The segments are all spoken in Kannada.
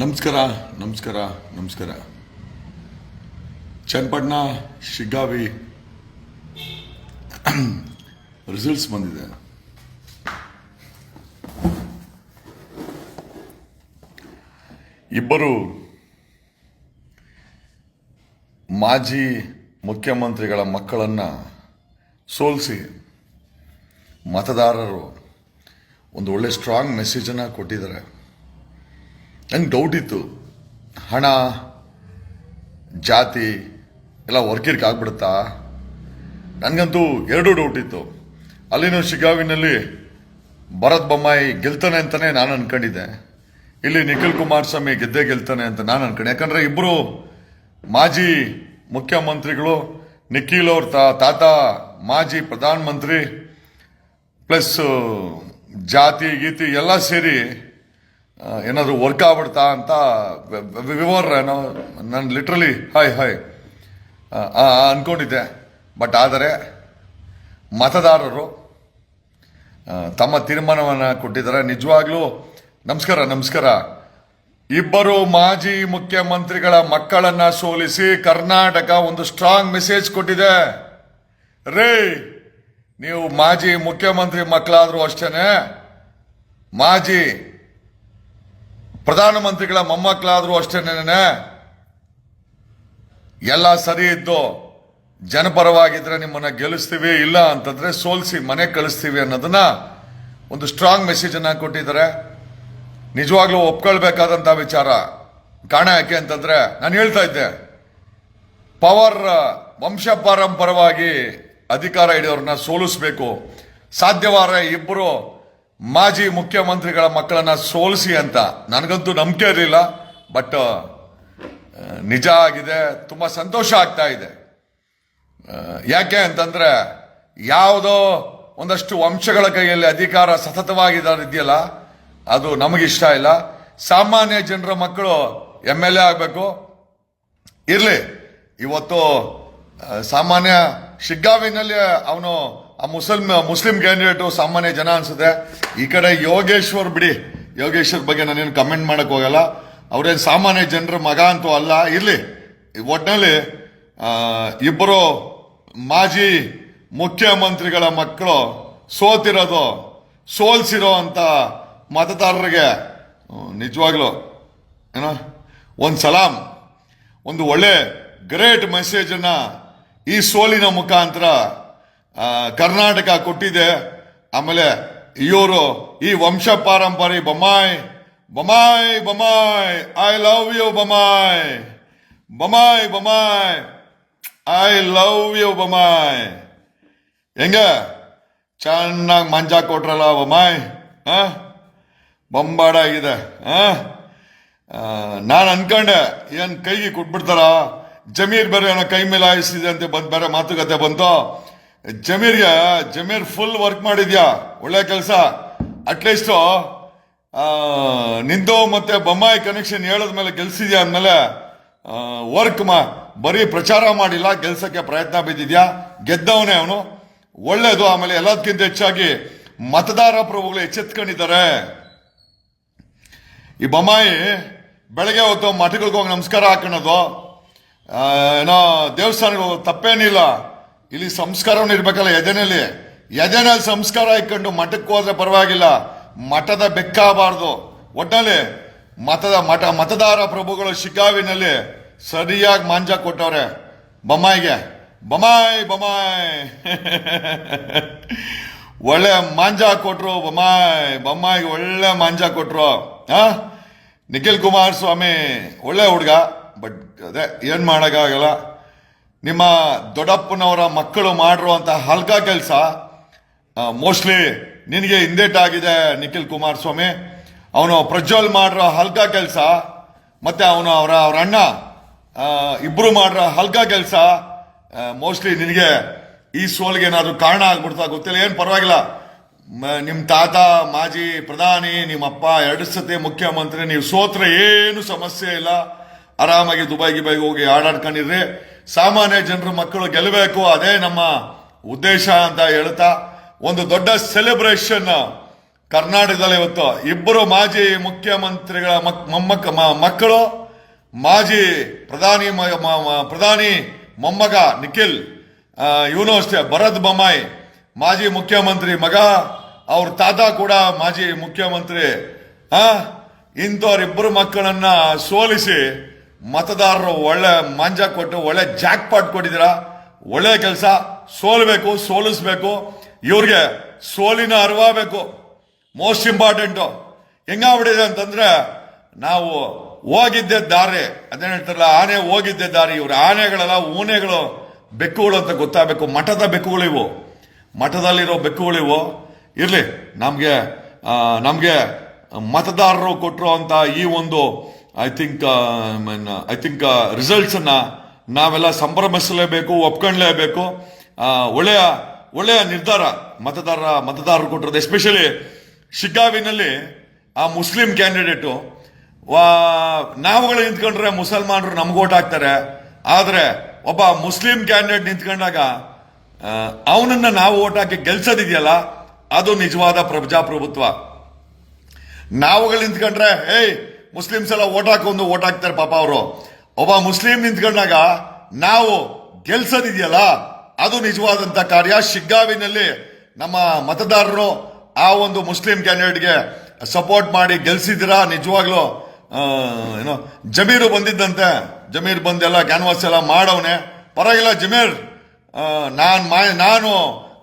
ನಮಸ್ಕಾರ ನಮಸ್ಕಾರ ನಮಸ್ಕಾರ. ಚನ್ನಪಟ್ಟಣ ಶಿಗ್ಗಾವಿ ರಿಸಲ್ಟ್ಸ್ ಬಂದಿದೆ. ಇಬ್ಬರು ಮಾಜಿ ಮುಖ್ಯಮಂತ್ರಿಗಳ ಮಕ್ಕಳನ್ನು ಸೋಲಿಸಿ ಮತದಾರರು ಒಂದು ಒಳ್ಳೆ ಸ್ಟ್ರಾಂಗ್ ಮೆಸೇಜನ್ನು ಕೊಟ್ಟಿದ್ದಾರೆ. ನಂಗೆ ಡೌಟ್ ಇತ್ತು. ಹಣ, ಜಾತಿ ಎಲ್ಲ ವರ್ಕಿರ್ಕ್ ಆಗ್ಬಿಡುತ್ತಾ? ನನಗಂತೂ ಎರಡೂ ಡೌಟ್ ಇತ್ತು. ಅಲ್ಲಿನ ಶಿಗಾವಿನಲ್ಲಿ ಭರತ್ ಬೊಮ್ಮಾಯಿ ಗೆಲ್ತಾನೆ ಅಂತಲೇ ನಾನು ಅನ್ಕೊಂಡಿದ್ದೆ. ಇಲ್ಲಿ ನಿಖಿಲ್ ಕುಮಾರಸ್ವಾಮಿ ಗೆದ್ದೇ ಗೆಲ್ತಾನೆ ಅಂತ ನಾನು ಅನ್ಕೊಂಡೆ. ಯಾಕಂದರೆ ಇಬ್ಬರು ಮಾಜಿ ಮುಖ್ಯಮಂತ್ರಿಗಳು ನಿಖಿಲ್ ಅವ್ರ ತಾತ, ಮಾಜಿ ಪ್ರಧಾನಮಂತ್ರಿ, ಪ್ಲಸ್, ಜಾತಿ, ಗೀತಿ ಎಲ್ಲ ಸೇರಿ ಏನಾದರೂ ವರ್ಕ್ ಆಗ್ಬಿಡ್ತಾ ಅಂತ ವಿವರ್ ಏನೋ ನಾನು ಲಿಟ್ರಲಿ ಹಾಯ್ ಹಾಯ್ ಅನ್ಕೊಂಡಿದ್ದೆ. ಬಟ್ ಆದರೆ, ಮತದಾರರು ತಮ್ಮ ತೀರ್ಮಾನವನ್ನು ಕೊಟ್ಟಿದ್ದಾರೆ. ನಿಜವಾಗ್ಲೂ, ನಮಸ್ಕಾರ ನಮಸ್ಕಾರ. ಇಬ್ಬರು ಮಾಜಿ ಮುಖ್ಯಮಂತ್ರಿಗಳ ಮಕ್ಕಳನ್ನ ಸೋಲಿಸಿ ಕರ್ನಾಟಕ ಒಂದು ಸ್ಟ್ರಾಂಗ್ ಮೆಸೇಜ್ ಕೊಟ್ಟಿದೆ. ರೇ, ನೀವು ಮಾಜಿ ಮುಖ್ಯಮಂತ್ರಿ ಮಕ್ಕಳಾದರೂ ಅಷ್ಟೇನೆ, ಮಾಜಿ ಪ್ರಧಾನಮಂತ್ರಿಗಳ ಮೊಮ್ಮಕ್ಕಳಾದ್ರೂ ಅಷ್ಟೇನೆ ಎಲ್ಲ ಸರಿ ಇದ್ದು ಜನಪರವಾಗಿದ್ರೆ ನಿಮ್ಮನ್ನ ಗೆಲ್ಲಿಸ್ತೀವಿ, ಇಲ್ಲ ಅಂತಂದ್ರೆ ಸೋಲಿಸಿ ಮನೆ ಕಳಿಸ್ತೀವಿ ಅನ್ನೋದನ್ನ ಒಂದು ಸ್ಟ್ರಾಂಗ್ ಮೆಸೇಜ್ ಅನ್ನ ಕೊಟ್ಟಿದ್ದಾರೆ. ನಿಜವಾಗ್ಲೂ ಒಪ್ಕೊಳ್ಬೇಕಾದಂಥ ವಿಚಾರ. ಕಾರಣ ಯಾಕೆ ಅಂತಂದ್ರೆ ನಾನು ಹೇಳ್ತಾ ಇದ್ದೆ. ಪವರ್, ವಂಶ ಪರಂಪರವಾಗಿ ಅಧಿಕಾರ ಹಿಡಿಯೋರನ್ನ ಸೋಲಿಸಬೇಕು. ಸಾಧ್ಯವಾರ ಇಬ್ಬರು ಮಾಜಿ ಮುಖ್ಯಮಂತ್ರಿಗಳ ಮಕ್ಕಳನ್ನ ಸೋಲಿಸಿ ಅಂತ. ನನಗಂತೂ ನಂಬಿಕೆ ಇರಲಿಲ್ಲ ಬಟ್ ನಿಜ ಆಗಿದೆ, ತುಂಬ ಸಂತೋಷ ಆಗ್ತಾ ಇದೆ. ಯಾಕೆ ಅಂತಂದ್ರೆ ಯಾವುದೋ ಒಂದಷ್ಟು ವಂಶಗಳ ಕೈಯಲ್ಲಿ ಅಧಿಕಾರ ಸತತವಾಗಿದೆಯಲ್ಲ ಅದು ನಮಗಿಷ್ಟ ಇಲ್ಲ. ಸಾಮಾನ್ಯ ಜನರ ಮಕ್ಕಳು ಎಂ ಎಲ್ ಎ ಆಗಬೇಕು. ಇರ್ಲಿ, ಇವತ್ತು ಸಾಮಾನ್ಯ ಶಿಗ್ಗಾವಿನಲ್ಲಿ ಅವನು ಆ ಮುಸಲ್ಮ, ಮುಸ್ಲಿಂ ಕ್ಯಾಂಡಿಡೇಟು ಸಾಮಾನ್ಯ ಜನ ಅನ್ಸುತ್ತೆ. ಈ ಕಡೆ ಯೋಗೇಶ್ವರ್ ಬಿಡಿ. ಯೋಗೇಶ್ವರ್ ಬಗ್ಗೆ ನಾನೇನು ಕಮೆಂಟ್ ಮಾಡಕ್ ಹೋಗಲ್ಲ. ಅವ್ರೇನು ಸಾಮಾನ್ಯ ಜನರ ಮಗ ಅಂತೂ ಅಲ್ಲ. ಇರ್ಲಿ ಒಟ್ಟಿನಲ್ಲಿ ಇಬ್ಬರು ಮಾಜಿ ಮುಖ್ಯಮಂತ್ರಿಗಳ ಮಕ್ಕಳು ಸೋತಿರೋದು, ಸೋಲ್ಸಿರೋ ಅಂತ ಮತದಾರರಿಗೆ ನಿಜವಾಗ್ಲೂ, ಏನೋ, ಒಂದು ಸಲಾಂ, ಒಂದು ಒಳ್ಳೆ ಗ್ರೇಟ್ ಮೆಸೇಜ್ ಅನ್ನ ಈ ಸೋಲಿನ ಮುಖಾಂತರ ಕರ್ನಾಟಕ ಕೊಟ್ಟಿದೆ. ಆಮೇಲೆ ಇವರು ಈ ವಂಶ ಪಾರಂಪರಿ Bommai Bommai Bommai I love you Bommai Bommai Bommai I love you Bommai. ಹೆಂಗ? ಚೆನ್ನಾಗಿ ಮಂಜ ಕೊಟ್ರಲ್ಲ ಬೊಮ್ಮಾಯ್ ಹಾಂ ಬೊಂಬಾಡ ಆಗಿದೆ ಆ, ನಾನು ಅನ್ಕೊಂಡೆ, ಏನು ಕೈಗೆ ಕೊಟ್ಬಿಡ್ತಾರ? ಜಮೀರ್ ಬೇರೆ ಏನೋ ಕೈ ಮೇಲೆ ಆಯಿಸಿದೆ ಅಂತ ಬಂದ್ ಬೇರೆ ಮಾತುಕತೆ ಬಂತು? ಜಮೀರ್ಗೆ ಜಮೀರ್ ಫುಲ್ ವರ್ಕ್ ಮಾಡಿದ್ಯಾ? ಒಳ್ಳೆ ಕೆಲಸ. ಅಟ್ಲೀಸ್ಟು ನಿಂದು ಮತ್ತೆ ಬೊಮ್ಮಾಯಿ ಕನೆಕ್ಷನ್ ಹೇಳದ್ಮೇಲೆ ಗೆಲ್ಸಿದ್ಯಾ ಅಂದ್ಮೇಲೆ ವರ್ಕ್ ಮಾ, ಬರೀ ಪ್ರಚಾರ ಮಾಡಿಲ್ಲ ಗೆಲ್ಸಕ್ಕೆ ಪ್ರಯತ್ನ ಬಿದ್ದಿದ್ಯಾ? ಗೆದ್ದವನೇ ಅವನು. ಒಳ್ಳೇದು, ಆಮೇಲೆ ಎಲ್ಲದಕ್ಕಿಂತ ಹೆಚ್ಚಾಗಿ ಮತದಾರ ಪ್ರಭುಗಳು ಎಚ್ಚೆತ್ಕೊಂಡಿದ್ದಾರೆ. ಈ ಬೊಮ್ಮಾಯಿ ಬೆಳಗ್ಗೆ ಹೊತ್ತು ಮಠಗಳಿಗೆ ಹೋಗಿ ನಮಸ್ಕಾರ ಹಾಕೊಳ್ಳೋದು ಏನೋ ದೇವಸ್ಥಾನಕ್ಕೆ ಹೋಗೋದು ತಪ್ಪೇನಿಲ್ಲ. ಇಲ್ಲಿ ಸಂಸ್ಕಾರವನ್ನು ಇರ್ಬೇಕಲ್ಲ ಎದೆನಲ್ಲಿ? ಎದೆನಲ್ಲಿ ಸಂಸ್ಕಾರ ಇಕ್ಕೊಂಡು ಮಠಕ್ಕೆ ಹೋದ್ರೆ ಪರವಾಗಿಲ್ಲ. ಮಠದ ಬೆಕ್ಕಾಗಬಾರ್ದು ಒಟ್ಟಲ್ಲಿ ಮತದ ಮಠ, ಮತದಾರ ಪ್ರಭುಗಳು ಶಿಕಾವಿನಲ್ಲಿ ಸರಿಯಾಗಿ ಮಾಂಜ ಕೊಟ್ಟವ್ರೆ. ಬೊಮ್ಮಾಯಿಗೆ, ಬೊಮ್ಮಾಯಿ ಬೊಮ್ಮಾಯಿ. ಒಳ್ಳೆ ಮಾಂಜ ಕೊಟ್ರು, ಬೊಮ್ಮಾಯಿ, ಬೊಮ್ಮಾಯಿಗೆ ಒಳ್ಳೆ ಮಾಂಜ ಕೊಟ್ರು. ಹಾ ನಿಖಿಲ್ ಕುಮಾರಸ್ವಾಮಿ, ಒಳ್ಳೆ ಹುಡುಗ, ಬಟ್ ಅದೇ ಏನ್ ಮಾಡಕ್ಕಾಗಲ್ಲ. ನಿಮ್ಮ ದೊಡ್ಡಪ್ಪನವರ ಮಕ್ಕಳು ಮಾಡಿರುವಂಥ ಹಲ್ಕ ಕೆಲಸ ಮೋಸ್ಟ್ಲಿ ನಿನಗೆ ಹಿಂದೇಟಾಗಿದೆ ನಿಖಿಲ್ ಕುಮಾರಸ್ವಾಮಿ. ಅವನು ಪ್ರಜ್ವಲ್ ಮಾಡಿರೋ ಹಲ್ಕ ಕೆಲಸ, ಮತ್ತು ಅವನು ಅವರ ಅವರ ಅಣ್ಣ ಇಬ್ಬರು ಮಾಡಿರೋ ಹಲ್ಕ ಕೆಲಸ ಮೋಸ್ಟ್ಲಿ ನಿನಗೆ ಈ ಸೋಲ್ಗೆ ಏನಾದರೂ ಕಾರಣ ಆಗ್ಬಿಡ್ತಾ ಗೊತ್ತಿಲ್ಲ. ಏನು ಪರವಾಗಿಲ್ಲ. ನಿಮ್ಮ ನಿಮ್ ತಾತ, ಮಾಜಿ ಪ್ರಧಾನಿ, ನಿಮ್ಮ ಅಪ್ಪ, ಎರಡು ಸತಿ ಮುಖ್ಯಮಂತ್ರಿ, ನೀವು ಸೋತ್ರೆ ಏನು ಸಮಸ್ಯೆ ಇಲ್ಲ. ಆರಾಮಾಗಿ ದುಬೈ ಗಿಬೈಗೆ ಹೋಗಿ ಆಡಾಡ್ಕೊಂಡಿರ್ರಿ. ಸಾಮಾನ್ಯ ಜನರ ಮಕ್ಕಳು ಗೆಲ್ಲಬೇಕು. ಅದೇ ನಮ್ಮ ಉದ್ದೇಶ ಅಂತ ಹೇಳ್ತಾ ಒಂದು ದೊಡ್ಡ ಸೆಲೆಬ್ರೇಷನ್ ಕರ್ನಾಟಕದಲ್ಲಿ ಇವತ್ತು ಇಬ್ಬರು ಮಾಜಿ ಮುಖ್ಯಮಂತ್ರಿಗಳ ಮಕ್- ಮೊಮ್ಮಕ್ಕ ಮಕ್ಕಳು, ಮಾಜಿ ಪ್ರಧಾನಿ ಪ್ರಧಾನಿ ಮೊಮ್ಮಗ ನಿಖಿಲ್ ಇವನು ಅಷ್ಟೇ, ಭರತ್ ಬೊಮ್ಮಾಯಿ, ಮಾಜಿ ಮುಖ್ಯಮಂತ್ರಿ ಮಗ, ಅವ್ರ ತಾತ ಕೂಡ ಮಾಜಿ ಮುಖ್ಯಮಂತ್ರಿ ಇಂಥವ್ರಿಬ್ಬರು ಮಕ್ಕಳನ್ನ ಸೋಲಿಸಿ ಮತದಾರರು ಒಳ್ಳೆ ಮಾಂಜ ಕೊಟ್ಟು, ಒಳ್ಳೆ ಜಾಕ್ ಪಾಟ್ ಕೊಟ್ಟಿದ್ದೀರಾ? ಒಳ್ಳೆ ಕೆಲಸ, ಸೋಲ್ಬೇಕು, ಸೋಲಿಸ್ಬೇಕು. ಇವ್ರಿಗೆ ಸೋಲಿನ ಅರಿವಾಗಬೇಕು ಮೋಸ್ಟ್ ಇಂಪಾರ್ಟೆಂಟು. ಹೆಂಗಾಗ್ಬಿಟ್ಟಿದೆ ಅಂತಂದ್ರೆ, ನಾವು ಹೋಗಿದ್ದೆ ದಾರಿ ಅದೇನು ಹೇಳ್ತಾರಲ್ಲ, ಆನೆ ಹೋಗಿದ್ದೆ ದಾರಿ. ಇವ್ರ ಆನೆಗಳೆಲ್ಲ ಊನೆಗಳು ಬೆಕ್ಕುಗಳು ಅಂತ ಗೊತ್ತಾಗಬೇಕು. ಮಠದ ಬೆಕ್ಕುಗಳಿವು ಮಠದಲ್ಲಿರೋ ಬೆಕ್ಕುಗಳಿವು ಇರ್ಲಿ, ನಮಗೆ ನಮ್ಗೆ ಮತದಾರರು ಕೊಟ್ಟರು ಅಂತ ಈ ಒಂದು I think I think results ಅನ್ನ ನಾವೆಲ್ಲ ಸಂಭ್ರಮಿಸಲೇಬೇಕು ಒಪ್ಕೊಳ್ಳಲೇಬೇಕು ಒಳ್ಳೆಯ ಒಳ್ಳೆಯ ನಿರ್ಧಾರ ಮತದಾರ, ಮತದಾರರು ಕೊಟ್ಟಿರೋದು ಎಸ್ಪೆಷಲಿ ಶಿಗ್ಗಾವಿನಲ್ಲಿ ಆ ಮುಸ್ಲಿಂ ಕ್ಯಾಂಡಿಡೇಟು ನಾವುಗಳು ನಿಂತ್ಕೊಂಡ್ರೆ ಮುಸಲ್ಮಾನರು ನಮ್ಗೆ ಓಟ್ ಹಾಕ್ತಾರೆ. ಆದರೆ ಒಬ್ಬ ಮುಸ್ಲಿಂ ಕ್ಯಾಂಡಿಡೇಟ್ ನಿಂತ್ಕೊಂಡಾಗ ಅವನನ್ನ ನಾವು ಓಟ್ ಹಾಕಿ ಗೆಲ್ಸೋದಿದೆಯಲ್ಲ, ಅದು ನಿಜವಾದ ಪ್ರಜಾಪ್ರಭುತ್ವ. ನಾವುಗಳು ನಿಂತ್ಕೊಂಡ್ರೆ, ಏಯ್ ಮುಸ್ಲಿಮ್ಸ್ ಎಲ್ಲ ಓಟ್ ಹಾಕೊಂಡು ಓಟ್ ಹಾಕ್ತಾರೆ ಪಾಪ ಅವರು. ಒಬ್ಬ ಮುಸ್ಲಿಂ ನಿಂತ್ಕೊಂಡಾಗ ನಾವು ಗೆಲ್ಸೋದಿದೆಯಲ್ಲ, ಅದು ನಿಜವಾದಂತ ಕಾರ್ಯ. ಶಿಗ್ಗಾವಿನಲ್ಲಿ ನಮ್ಮ ಮತದಾರರು ಆ ಒಂದು ಮುಸ್ಲಿಂ ಕ್ಯಾಂಡಿಡೇಟ್ಗೆ ಸಪೋರ್ಟ್ ಮಾಡಿ ಗೆಲ್ಸಿದಿರಾ ನಿಜವಾಗ್ಲೂ ಏನೋ, ಜಮೀರು ಬಂದಿದ್ದಂತೆ. ಜಮೀರ್ ಬಂದೆಲ್ಲ ಕ್ಯಾನ್ವಾಸ್ ಎಲ್ಲ ಮಾಡವನೆ. ಪರವಾಗಿಲ್ಲ ಜಮೀರ್ ನಾನು ಮಾ, ನಾನು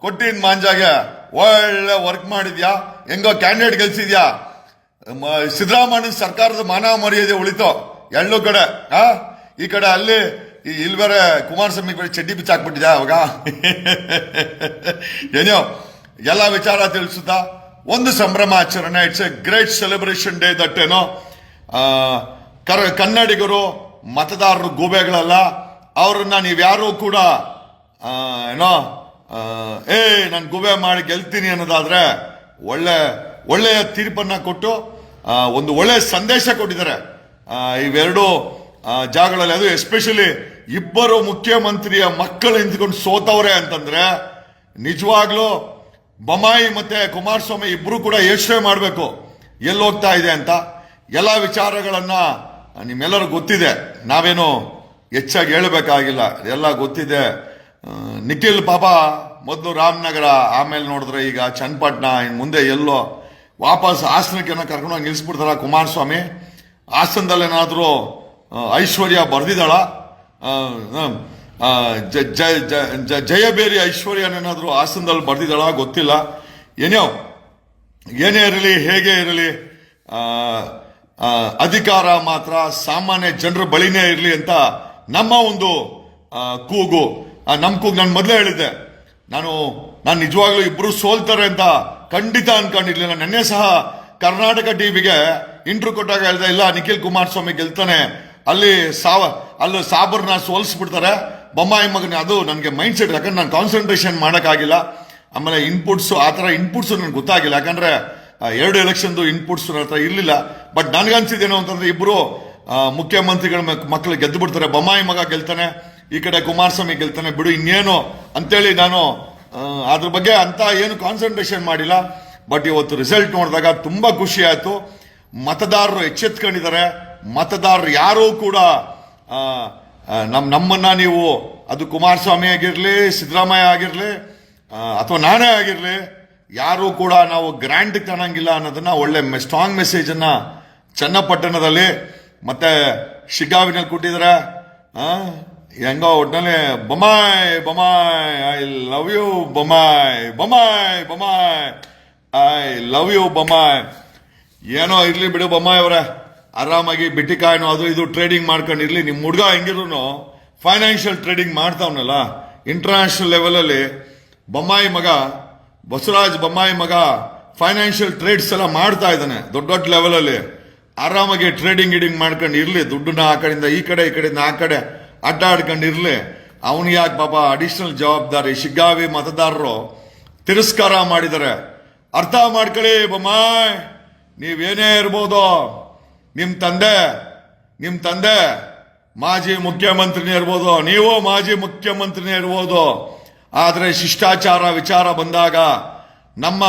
ಕೊಟ್ಟಿನ ಮಾಂಜಾಗೆ ಒಳ್ಳೆ ವರ್ಕ್ ಮಾಡಿದ್ಯಾ? ಹೆಂಗೋ ಕ್ಯಾಂಡಿಡೇಟ್ ಗೆಲ್ಸಿದ್ಯಾ? ಸಿದ್ದರಾಮಯ್ಯನ ಸರ್ಕಾರದ ಮಾನ ಮರ್ಯಾದೆ ಉಳಿತು? ಎಳ್ಳು ಕಡೆ, ಆ? ಈ ಕಡೆ ಅಲ್ಲಿ ಇಲ್ಲಿ ಬೇರೆ ಕುಮಾರಸ್ವಾಮಿ ಬೇರೆ ಚಡ್ಡಿ ಬಿಚ್ಚಾಕ್ಬಿಟ್ಟಿದ್ಯಾ ಅವಾಗ? ಏನೋ, ಎಲ್ಲ ವಿಚಾರ ತಿಳಿಸುತ್ತಾ? ಒಂದು ಸಂಭ್ರಮ ಆಚರಣೆ it's a great celebration day that ಏನೋ ಕರ, ಕನ್ನಡಿಗರು, ಮತದಾರರು ಗೂಬೆಗಳಲ್ಲ, ಅವ್ರನ್ನ ಯಾರು ಕೂಡ ಏನೋ ಏ ನಾನು ಗೂಬೆ ಮಾಡಿ ಗೆಲ್ತೀನಿ ಅನ್ನೋದಾದ್ರೆ ಒಳ್ಳೆ, ಒಳ್ಳೆಯ ತೀರ್ಪನ್ನು ಕೊಟ್ಟು ಒಂದು ಒಳ್ಳೆ ಸಂದೇಶ ಕೊಟ್ಟಿದ್ದಾರೆ. ಇವೆರಡು ಜಾಗಗಳಲ್ಲಿ, ಅದು ಎಸ್ಪೆಷಲಿ ಇಬ್ಬರು ಮುಖ್ಯಮಂತ್ರಿಯ ಮಕ್ಕಳು ನಿಂತ್ಕೊಂಡು ಸೋತವ್ರೆ ಅಂತಂದ್ರೆ, ನಿಜವಾಗ್ಲೂ ಬೊಮ್ಮಾಯಿ ಮತ್ತೆ ಕುಮಾರಸ್ವಾಮಿ ಇಬ್ಬರು ಕೂಡ ಯೋಚನೆ ಮಾಡಬೇಕು ಎಲ್ಲಿ ಹೋಗ್ತಾ ಇದೆ ಅಂತ. ಎಲ್ಲ ವಿಚಾರಗಳನ್ನ ನಿಮ್ಮೆಲ್ಲರೂ ಗೊತ್ತಿದೆ. ನಾವೇನು ಹೆಚ್ಚಾಗಿ ಹೇಳಬೇಕಾಗಿಲ್ಲ. ಎಲ್ಲ ಗೊತ್ತಿದೆ. ನಿಖಿಲ್ ಪಾಪ ಮೊದಲು ರಾಮನಗರ, ಆಮೇಲೆ ನೋಡಿದ್ರೆ ಈಗ ಚನ್ನಪಟ್ಟಣ ಮುಂದೆ ಎಲ್ಲೋ ವಾಪಸ್ ಹಾಸನಕ್ಕೆ ಕರ್ಕೊಂಡೋಗಿ ನಿಲ್ಲಿಸ್ಬಿಡ್ತಾರ ಕುಮಾರಸ್ವಾಮಿ. ಹಾಸನದಲ್ಲಿ ಏನಾದರೂ ಐಶ್ವರ್ಯ ಬರೆದಿದ್ದಾಳ? ಆ, ಆ, ಜ- ಜ- ಜ- ಜ- ಜಯಬೇರಿ ಐಶ್ವರ್ಯನೇನಾದ್ರೂ ಹಾಸನದಲ್ಲಿ ಬರ್ದಿದ್ದಾಳ ಗೊತ್ತಿಲ್ಲ. ಏನೋ ಏನೇ ಇರಲಿ ಹೇಗೆ ಇರಲಿ ಅಧಿಕಾರ ಮಾತ್ರ ಸಾಮಾನ್ಯ ಜನರ ಬಳಿನೇ ಇರಲಿ ಅಂತ ನಮ್ಮ ಒಂದು ಕೂಗು. ನಮ್ಮ ಕೂಗು ನಾನು ಮೊದಲೇ ಹೇಳಿದ್ದೆ. ನಾನು ನಾನು ನಿಜವಾಗ್ಲೂ ಇಬ್ಬರು ಸೋಲ್ತಾರೆ ಅಂತ ಖಂಡಿತ ಅನ್ಕೊಂಡಿರ್ಲಿಲ್ಲ ನೆನ್ನೆ ಸಹ ಕರ್ನಾಟಕ ಟಿವಿಗೆ ಇಂಟ್ರು ಕೊಟ್ಟಾಗ ಹೇಳ್ದೆ, ಇಲ್ಲ, ನಿಖಿಲ್ ಕುಮಾರಸ್ವಾಮಿ ಗೆಲ್ತಾನೆ. ಅಲ್ಲಿ ಸಾವ, ಅಲ್ಲಿ ಸಾಬರ್ನ ಸೋಲಿಸ್ಬಿಡ್ತಾರೆ. ಬೊಮ್ಮಾಯಿ ಮಗನ, ಅದು ನನಗೆ ಮೈಂಡ್ ಸೆಟ್ ಯಾಕಂದ್ರೆ ನಾನು ಕಾನ್ಸಂಟ್ರೇಷನ್ ಮಾಡೋಕ್ಕಾಗಿಲ್ಲ. ಆಮೇಲೆ ಇನ್ಪುಟ್ಸು ಆ ಥರ ಇನ್ಪುಟ್ಸು ನನಗೆ ಗೊತ್ತಾಗಿಲ್ಲ. ಯಾಕಂದರೆ ಎರಡು ಎಲೆಕ್ಷನ್ದು ಇನ್ಪುಟ್ಸ್ ನನ್ನ ಹತ್ರ ಇರಲಿಲ್ಲ. ಬಟ್ ನನಗನ್ಸಿದ್ದೇನು ಅಂತಂದ್ರೆ ಇಬ್ಬರು ಮುಖ್ಯಮಂತ್ರಿಗಳ ಮಕ್- ಮಕ್ಕಳು ಗೆದ್ದು ಬಿಡ್ತಾರೆ ಬೊಮ್ಮಾಯಿ ಮಗ ಗೆಲ್ತಾನೆ, ಈ ಕಡೆ ಕುಮಾರಸ್ವಾಮಿ ಗೆಲ್ತಾನೆ. ಬಿಡು, ಇನ್ನೇನು? ಅಂತೇಳಿ ನಾನು ಅದ್ರ ಬಗ್ಗೆ ಅಂತ ಏನು ಕಾನ್ಸಂಟ್ರೇಷನ್ ಮಾಡಿಲ್ಲ ಬಟ್ ಇವತ್ತು ರಿಸಲ್ಟ್ ನೋಡಿದಾಗ ತುಂಬಾ ಖುಷಿ ಆಯಿತು. ಮತದಾರರು ಎಚ್ಚೆತ್ಕೊಂಡಿದ್ದಾರೆ. ಮತದಾರರು ಯಾರೂ ಕೂಡ ನಮ್ಮ ನಮ್ಮನ್ನು ನೀವು ಅದು ಕುಮಾರಸ್ವಾಮಿ ಆಗಿರಲಿ, ಸಿದ್ದರಾಮಯ್ಯ ಆಗಿರಲಿ ಅಥವಾ ನಾನೇ ಆಗಿರಲಿ, ಯಾರೂ ಕೂಡ ನಾವು ಗ್ರ್ಯಾಂಡ್ ಕಾಣಂಗಿಲ್ಲ ಅನ್ನೋದನ್ನ ಒಳ್ಳೆ ಸ್ಟ್ರಾಂಗ್ ಮೆಸೇಜ್ ಅನ್ನ ಚನ್ನಪಟ್ಟಣದಲ್ಲಿ ಮತ್ತೆ ಶಿಗ್ಗಾವಿನಲ್ಲಿ ಕೊಟ್ಟಿದ್ದಾರೆ. ಹೆಂಗೋ ಒಟ್ಟಿನಲ್ಲಿ Bommai Bommai I love you Bommai Bommai Bommai I love you Bommai ಏನೋ ಇರ್ಲಿ ಬಿಡು ಬೊಮ್ಮಾಯ್ ಅವರೇ. ಆರಾಮಾಗಿ ಬಿಟ್ಟಿಕಾಯಿನೋ ಅದು ಇದು ಟ್ರೇಡಿಂಗ್ ಮಾಡ್ಕೊಂಡು ಇರ್ಲಿ ನಿಮ್ಮ ಹುಡುಗ ಹೆಂಗಿದ್ರು ಫೈನಾನ್ಷಿಯಲ್ ಟ್ರೇಡಿಂಗ್ ಮಾಡ್ತಾವನಲ್ಲ. ಇಂಟರ್ನ್ಯಾಷನಲ್ ಲೆವೆಲಲ್ಲಿ ಬೊಮ್ಮಾಯಿ ಮಗ, ಬಸವರಾಜ್ ಬೊಮ್ಮಾಯಿ ಮಗ ಫೈನಾನ್ಷಿಯಲ್ ಟ್ರೇಡ್ಸ್ ಎಲ್ಲ ಮಾಡ್ತಾ ಇದ್ದಾನೆ. ದೊಡ್ಡ ದೊಡ್ಡ ಲೆವೆಲಲ್ಲಿ ಆರಾಮಾಗಿ ಟ್ರೇಡಿಂಗ್ ಗಿಡಿಂಗ್ ಮಾಡ್ಕೊಂಡು ಇರ್ಲಿ ದುಡ್ಡನ್ನ ಆ ಕಡೆಯಿಂದ ಈ ಕಡೆ, ಈ ಕಡೆಯಿಂದ ಆ ಕಡೆ. ಅಡ್ಡ ಅವನು ಯಾಕೆ ಪಾಪ ಅಡಿಷನಲ್ ಜವಾಬ್ದಾರಿ? ಶಿಗ್ಗಾವಿ ಮತದಾರರು ತಿರಸ್ಕಾರ ಮಾಡಿದ್ದಾರೆ ಅರ್ಥ ಮಾಡ್ಕೊಳ್ಳಿ ಬೊಮ್ಮಾಯ್. ನೀವೇನೇ ಇರ್ಬೋದು. ನಿಮ್ಮ ತಂದೆ ನಿಮ್ಮ ತಂದೆ ಮಾಜಿ ಮುಖ್ಯಮಂತ್ರಿನೇ ಇರ್ಬೋದು. ನೀವು ಮಾಜಿ ಮುಖ್ಯಮಂತ್ರಿನೇ ಇರ್ಬೋದು. ಆದರೆ ಶಿಷ್ಟಾಚಾರ ವಿಚಾರ ಬಂದಾಗ, ನಮ್ಮ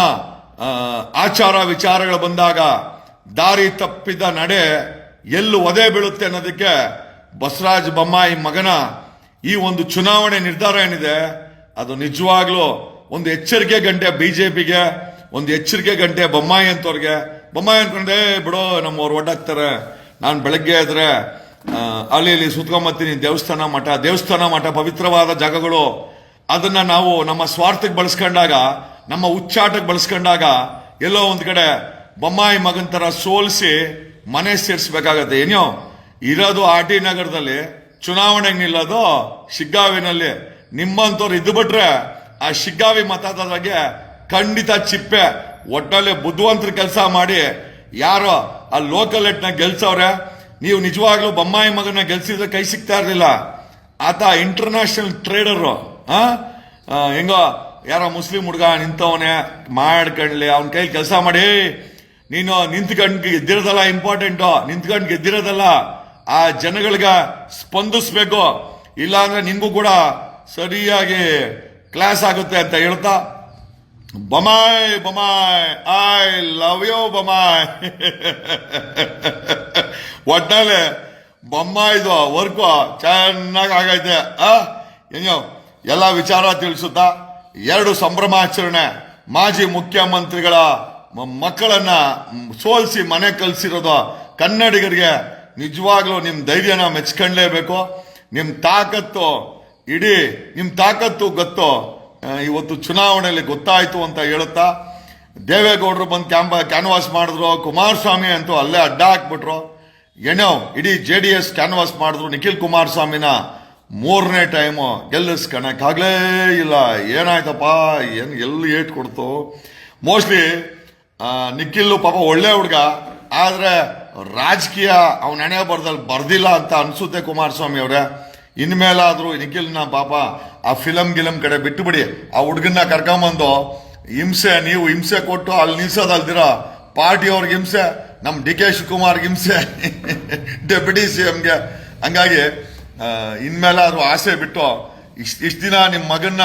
ಆಚಾರ ವಿಚಾರಗಳು ಬಂದಾಗ ದಾರಿ ತಪ್ಪಿದ ನಡೆ ಎಲ್ಲೂ ಒದೆ ಬೀಳುತ್ತೆ ಅನ್ನೋದಕ್ಕೆ ಬಸವರಾಜ ಬೊಮ್ಮಾಯಿ ಮಗನ ಈ ಒಂದು ಚುನಾವಣೆ ನಿರ್ಧಾರ ಏನಿದೆ, ಅದು ನಿಜವಾಗ್ಲೂ ಒಂದು ಎಚ್ಚರಿಕೆ ಗಂಟೆ ಬಿಜೆಪಿಗೆ, ಒಂದು ಎಚ್ಚರಿಕೆ ಗಂಟೆ ಬೊಮ್ಮಾಯಿ ಅಂತವ್ರಿಗೆ. ಬೊಮ್ಮಾಯಿ ಅನ್ಕೊಂಡೆ ಬಿಡೋ, ನಮ್ಮವ್ರು ಒಡ್ಡಾಗ್ತಾರೆ ನಾನು ಬೆಳಗ್ಗೆ ಆದ್ರೆ ಅಲ್ಲಿ ಇಲ್ಲಿ ಸುತ್ಕೊಂಬತ್ತೀನಿ ದೇವಸ್ಥಾನ ಮಠ ದೇವಸ್ಥಾನ ಮಠ ಪವಿತ್ರವಾದ ಜಾಗಗಳು. ಅದನ್ನ ನಾವು ನಮ್ಮ ಸ್ವಾರ್ಥಕ್ಕೆ ಬಳಸ್ಕೊಂಡಾಗ, ನಮ್ಮ ಉಚ್ಚಾಟಕ್ಕೆ ಬಳಸ್ಕೊಂಡಾಗ, ಎಲ್ಲೋ ಒಂದು ಕಡೆ ಬೊಮ್ಮಾಯಿ ಮಗನ್ ಥರ ಸೋಲಿಸಿ ಮನೆ ಸೇರಿಸ್ಬೇಕಾಗತ್ತೆ. ಏನೋ ಇರೋದು ಆರ್ ಟಿ ನಗರದಲ್ಲಿ ಚುನಾವಣೆಗೆ ನಿಲ್ಲೋದು ಶಿಗ್ಗಾವಿನಲ್ಲಿ. ನಿಮ್ಮಂತವ್ರು ಇದ್ದು ಬಿಟ್ರೆ ಆ ಶಿಗ್ಗಾವಿ ಮತದಾರರಿಗೆ ಖಂಡಿತ ಚಿಪ್ಪೆ. ಒಟ್ಟಲ್ಲಿ ಬುದ್ಧಿವಂತರ ಕೆಲಸ ಮಾಡಿ. ಯಾರೋ ಆ ಲೋಕಲ್ ಎಟ್ನ ಗೆಲ್ಸವ್ರೆ, ನೀವು ನಿಜವಾಗ್ಲೂ ಬೊಮ್ಮಾಯಿ ಮಗನ ಗೆಲ್ಸಿದ್ರೆ ಕೈ ಸಿಗ್ತಾ ಇರಲಿಲ್ಲ. ಆತ ಇಂಟರ್ನ್ಯಾಷನಲ್ ಟ್ರೇಡರ್ ಹೆಂಗೋ, ಯಾರೋ ಮುಸ್ಲಿಂ ಹುಡುಗ ನಿಂತವನೇ ಮಾಡ್ಕೊಂಡ್ಲಿ, ಅವನ ಕೈ ಕೆಲಸ ಮಾಡಿ. ನೀನು ನಿಂತ್ಕಂಡು ಗೆದ್ದಿರೋದಲ್ಲ ಇಂಪಾರ್ಟೆಂಟು ನಿಂತ್ಕಂಡ್ ಗೆದ್ದಿರೋದಲ್ಲ ಆ ಜನಗಳಿಗೆ ಸ್ಪಂದಿಸ್ಬೇಕು. ಇಲ್ಲಾಂದ್ರೆ ನಿಂಗೂ ಕೂಡ ಸರಿಯಾಗಿ ಕ್ಲಾಸ್ ಆಗುತ್ತೆ ಅಂತ ಹೇಳ್ತಾ, Bommai Bommai I love you Bommai. ಒಟ್ನಲ್ಲಿ ಬೊಮ್ಮಾಯ್ದು ವರ್ಕು ಚೆನ್ನಾಗಿ ಆಗೈತೆ. ಆ, ಹೆಂಗೋ, ಎಲ್ಲ ವಿಚಾರ ತಿಳಿಸುತ್ತಾ, ಎರಡು ಸಂಭ್ರಮಾಚರಣೆ. ಮಾಜಿ ಮುಖ್ಯಮಂತ್ರಿಗಳ ಮಕ್ಕಳನ್ನ ಸೋಲಿಸಿ ಮನೆ ಕಲಿಸಿರೋದು ಕನ್ನಡಿಗರಿಗೆ ನಿಜವಾಗ್ಲೂ ನಿಮ್ಮ ಧೈರ್ಯನ ಮೆಚ್ಕೊಂಡ್ಲೇಬೇಕು. ನಿಮ್ಮ ತಾಕತ್ತು, ಇಡೀ ನಿಮ್ಮ ತಾಕತ್ತು ಗೊತ್ತು. ಇವತ್ತು ಚುನಾವಣೆಯಲ್ಲಿ ಗೊತ್ತಾಯಿತು ಅಂತ ಹೇಳುತ್ತಾ, ದೇವೇಗೌಡರು ಬಂದು ಕ್ಯಾಂಬ, ಕ್ಯಾನ್ವಾಸ್ ಮಾಡಿದ್ರು, ಕುಮಾರಸ್ವಾಮಿ ಅಂತೂ ಅಲ್ಲೇ ಅಡ್ಡ ಹಾಕ್ಬಿಟ್ರು. ಏನೋ, ಇಡೀ ಜೆ ಡಿ ಎಸ್ ಕ್ಯಾನ್ವಾಸ್ ಮಾಡಿದ್ರು, ನಿಖಿಲ್ ಕುಮಾರಸ್ವಾಮಿನ ಮೂರನೇ ಟೈಮು. ಗೆಲ್ಲಿಸ್ಕೊಳಕ್ಕಾಗಲೇ ಇಲ್ಲ. ಏನಾಯ್ತಪ್ಪ, ಏನು ಎಲ್ಲಿ ಏಟ್ ಕೊಡ್ತು. ಮೋಸ್ಟ್ಲಿ ನಿಖಿಲ್ ಪಾಪ ಒಳ್ಳೆ ಹುಡುಗ, ಆದ್ರೆ ರಾಜಕೀಯ ಅವನ ಹಣೆ ಬರ್ದಲ್ಲಿ ಬರ್ದಿಲ್ಲ ಅಂತ ಅನ್ಸುತ್ತೆ ಕುಮಾರಸ್ವಾಮಿ ಅವರೇ. ಇನ್ಮೇಲಾದರೂ ನಿಖಿಲ್ನ ಪಾಪ ಆ ಫಿಲಮ್ ಗಿಲಮ್ ಕಡೆ ಬಿಟ್ಟುಬಿಡಿ. ಆ ಹುಡುಗನ್ನ ಕರ್ಕೊಂಬಂದು ಹಿಂಸೆ, ನೀವು ಹಿಂಸೆ ಕೊಟ್ಟು ಅಲ್ಲಿ ನಿಲ್ಸೋದಲ್ದಿರ ಪಾರ್ಟಿಯವ್ರಿಗೆ ಹಿಂಸೆ ನಮ್ಮ ಡಿ ಕೆ ಶಿವಕುಮಾರ್ಗೆ ಹಿಂಸೆ. ಡೆಪ್ಯೂಟಿ ಸಿ ಎಮ್ಗೆ ಹಂಗಾಗಿ ಇನ್ಮೇಲೆ ಇನ್ಮೇಲಾದ್ರೂ ಆಸೆ ಬಿಟ್ಟು ಇಷ್ಟು ಇಷ್ಟು ದಿನ ನಿಮ್ಮ ಮಗನ್ನ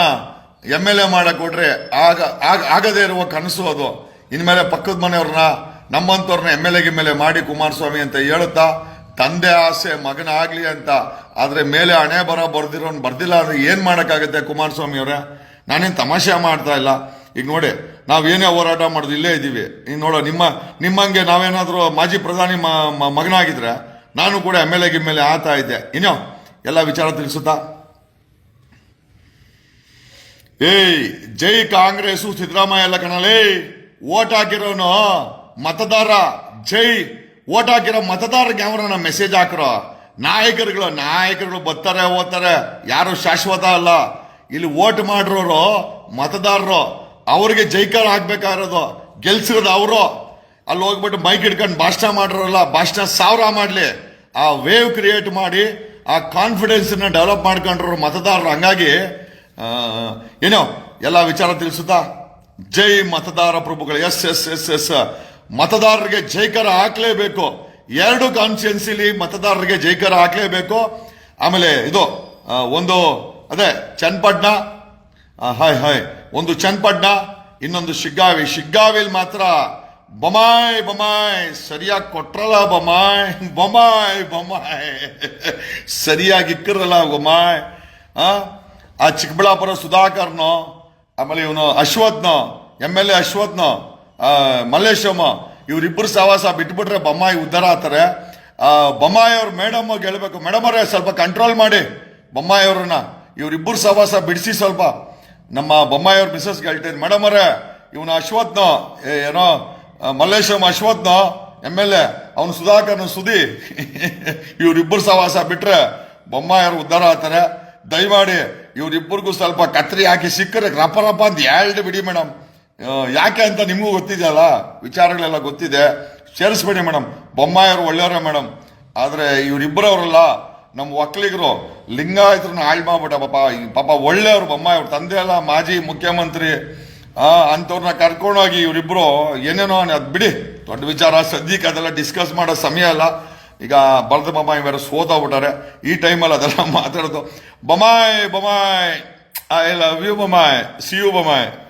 ಎಂ ಎಲ್ ಎ ಮಾಡಕ್ಕೆ ಕೊಟ್ರೆ ಆಗ, ಆಗ- ಆಗದೇ ಇರುವ ಕನಸು ಅದು. ಇನ್ಮೇಲೆ ಪಕ್ಕದ ಮನೆಯವ್ರನ್ನ ನಮ್ಮಂತವ್ರನ್ನ ಎಂ ಎಲ್ ಎ ಎ ಮಾಡಿ ಕುಮಾರಸ್ವಾಮಿ ಅಂತ ಹೇಳುತ್ತಾ, ತಂದೆ ಆಸೆ, ಮಗನ ಆಗ್ಲಿ ಅಂತ, ಆದ್ರೆ ಮೇಲೆ ಹಣೆ ಬರ ಬರ್ದಿರೋನ್ ಬರ್ದಿಲ್ಲ ಅಂದ್ರೆ ಏನು ಮಾಡಕ್ಕಾಗತ್ತೆ ಕುಮಾರಸ್ವಾಮಿ ಅವರೇ? ನಾನೇನು ತಮಾಷೆ ಮಾಡ್ತಾ ಇಲ್ಲ. ಈಗ ನೋಡಿ, ನಾವ್ ಏನೇ ಹೋರಾಟ ಮಾಡೋದು ಇಲ್ಲೇ ಇದೀವಿ ಈಗ ನೋಡೋ, ನಿಮ್ಮ, ನಿಮ್ಮಂಗೆ ನಾವೇನಾದರೂ ಮಾಜಿ ಪ್ರಧಾನಿ ಮ- ಮ- ಮಗನಾಗಿದ್ರೆ, ನಾನು ಕೂಡ ಎಂ ಎಲ್ ಎ ಗಿಮ್ ಆತಾ ಇದ್ದೆ. ಇನ್ನೋ ಎಲ್ಲ ವಿಚಾರ ತಿಳಿಸುತ್ತಾ? ಏಯ್, ಜೈ ಕಾಂಗ್ರೆಸ್ ಸಿದ್ದರಾಮಯ್ಯ ಎಲ್ಲ ಕಣಲೇ. ಓಟ್ ಹಾಕಿರೋನು. ಮತದಾರ, ಜೈ ಓಟ್ ಹಾಕಿರೋ ಮತದಾರರಿಗೆ ಅವ್ರನ್ನ ಮೆಸೇಜ್ ಹಾಕಿರೋ ನಾಯಕರುಗಳು ನಾಯಕರುಗಳು ಬರ್ತಾರೆ ಓದ್ತಾರೆ ಯಾರು ಶಾಶ್ವತ ಅಲ್ಲ. ಇಲ್ಲಿ ಓಟ್ ಮಾಡಿರೋರು, ಮತದಾರರು, ಅವ್ರಿಗೆ ಜೈಕಾರ ಹಾಕ್ಬೇಕಾಗಿರೋದು, ಗೆಲ್ಸಿರೋದು ಅವರು. ಅಲ್ಲಿ ಹೋಗ್ಬಿಟ್ಟು ಮೈಕ್ ಹಿಡ್ಕೊಂಡು ಭಾಷಣ ಮಾಡಿರೋಲ್ಲ ಭಾಷಣ ಸಾವಿರ ಮಾಡಲಿ. ಆ ವೇವ್ ಕ್ರಿಯೇಟ್ ಮಾಡಿ, ಆ ಕಾನ್ಫಿಡೆನ್ಸ್ನ ಡೆವಲಪ್ ಮಾಡ್ಕೊಂಡ್ರು ಮತದಾರರು ಹಂಗಾಗಿ ಏನೋ, ಎಲ್ಲ ವಿಚಾರ ತಿಳಿಸುತ್ತಾ? ಜೈ ಮತದಾರ ಪ್ರಭುಗಳು, ಎಸ್ ಎಸ್ ಎಸ್ ಎಸ್. ಮತದಾರರಿಗೆ ಜೈಕರ ಹಾಕ್ಲೇಬೇಕು. ಎರಡು ಕಾನ್ಸ್ಟಿಟ್ಯೂನ್ಸಿಲಿ ಮತದಾರರಿಗೆ ಜೈಕರ ಹಾಕ್ಲೇಬೇಕು. ಆಮೇಲೆ ಇದು ಒಂದು, ಅದೇ ಚನ್ನಪಟ್ಟಣ ಹಾಯ್ ಹಾಯ್. ಒಂದು ಚನ್ನಪಟ್ಟಣ ಇನ್ನೊಂದು ಶಿಗ್ಗಾವಿ. ಶಿಗ್ಗಾವಿಲ್ ಮಾತ್ರ ಬೊಮಾಯ್ ಬೊಮಾಯ್ ಸರಿಯಾಗಿ ಕೊಟ್ರಲ್ಲ ಬೊಮಾಯ್ ಬೊಮಾಯ್ ಬೊಮಾಯ್ ಸರಿಯಾಗಿ ಇಕ್ಕರಲ್ಲ ಬೊಮಾಯ್ ಆ ಚಿಕ್ಕಬಳ್ಳಾಪುರ ಸುಧಾಕರ್ನೋ, ಆಮೇಲೆ ಇವನು ಅಶ್ವತ್ನೋ, ಎಂ ಎಲ್ ಎ ಅಶ್ವತ್ನೋ ಮಲ್ಲೇಶಮ್ಮ ಇವರಿಬ್ಬರು ಸಹವಾಸ ಬಿಟ್ಬಿಟ್ರೆ ಬೊಮ್ಮಾಯಿ ಉದ್ಧಾರ ಆತಾರೆ ಬೊಮ್ಮಾಯಿ ಅವ್ರ ಮೇಡಮ್ ಗೆಳಬೇಕು ಮೇಡಮ್ ಅವರೇ, ಸ್ವಲ್ಪ ಕಂಟ್ರೋಲ್ ಮಾಡಿ ಬೊಮ್ಮಾಯಿ ಅವ್ರನ್ನ. ಇವರಿಬ್ಬರು ಸಹವಾಸ ಬಿಡಿಸಿ ಸ್ವಲ್ಪ. ನಮ್ಮ ಬೊಮ್ಮಾಯಿ ಅವ್ರ ಮಿಸಸ್ ಹೇಳ್ತೀನಿ, ಮೇಡಮ್ ಅವರೇ, ಇವನು ಅಶ್ವತ್ನ ಏನೋ ಮಲ್ಲೇಶಮ್ಮ ಮಲ್ಲೇಶಮ್ ಅಶ್ವತ್ನೋ, ಎಂ ಎಲ್ ಎ, ಅವನು ಸುಧಾಕರ್ನ ಸುದಿ ಇವರಿಬ್ಬರು ಸಹವಾಸ ಬಿಟ್ರೆ ಬೊಮ್ಮಾಯಿ ಅವ್ರು ಉದ್ಧಾರ ಆಗ್ತಾರೆ. ದಯಮಾಡಿ ಇವರಿಬ್ಬರಿಗೂ ಸ್ವಲ್ಪ ಕತ್ರಿ ಹಾಕಿ ಸಿಕ್ಕರೆ ರಪ್ಪ ರಪ್ಪ ಅಂತ ಎರಡು ಬಿಡಿ ಮೇಡಮ್. ಯಾಕೆ ಅಂತ ನಿಮಗೂ ಗೊತ್ತಿದೆಯಲ್ಲ? ವಿಚಾರಗಳೆಲ್ಲ ಗೊತ್ತಿದೆ. ಸೇರಿಸ್ಬೇಡಿ ಮೇಡಮ್. ಬೊಮ್ಮಾಯವರು ಒಳ್ಳೆಯವರೇ ಮೇಡಮ್. ಆದರೆ ಇವರಿಬ್ಬರವರಲ್ಲ, ನಮ್ಮ ಒಕ್ಕಲಿಗರು ಲಿಂಗಾಯತರನ್ನ ಹಾಳು ಮಾಡ್ಬಿಟ್ಟ ಪಾಪ. ಪಾಪ ಒಳ್ಳೆಯವರು ಬೊಮ್ಮಾಯವ್ರು ತಂದೆ ಅಲ್ಲ, ಮಾಜಿ ಮುಖ್ಯಮಂತ್ರಿ. ಅಂಥವ್ರನ್ನ ಕರ್ಕೊಂಡೋಗಿ ಇವರಿಬ್ಬರು ಏನೇನೋ ಅದು ಬಿಡಿ. ದೊಡ್ಡ ವಿಚಾರ. ಸದ್ಯಕ್ಕೆ ಅದೆಲ್ಲ ಡಿಸ್ಕಸ್ ಮಾಡೋ ಸಮಯ ಅಲ್ಲ ಈಗ ಭರತ ಬೊಮ್ಮಾಯಿ ಬೇರೆ ಸೋತೋಗ್ಬಿಟ್ಟಾರೆ. ಈ ಟೈಮಲ್ಲಿ ಅದೆಲ್ಲ ಮಾತಾಡೋದು. Bommai Bommai. I love you Bommai. See you Bommai.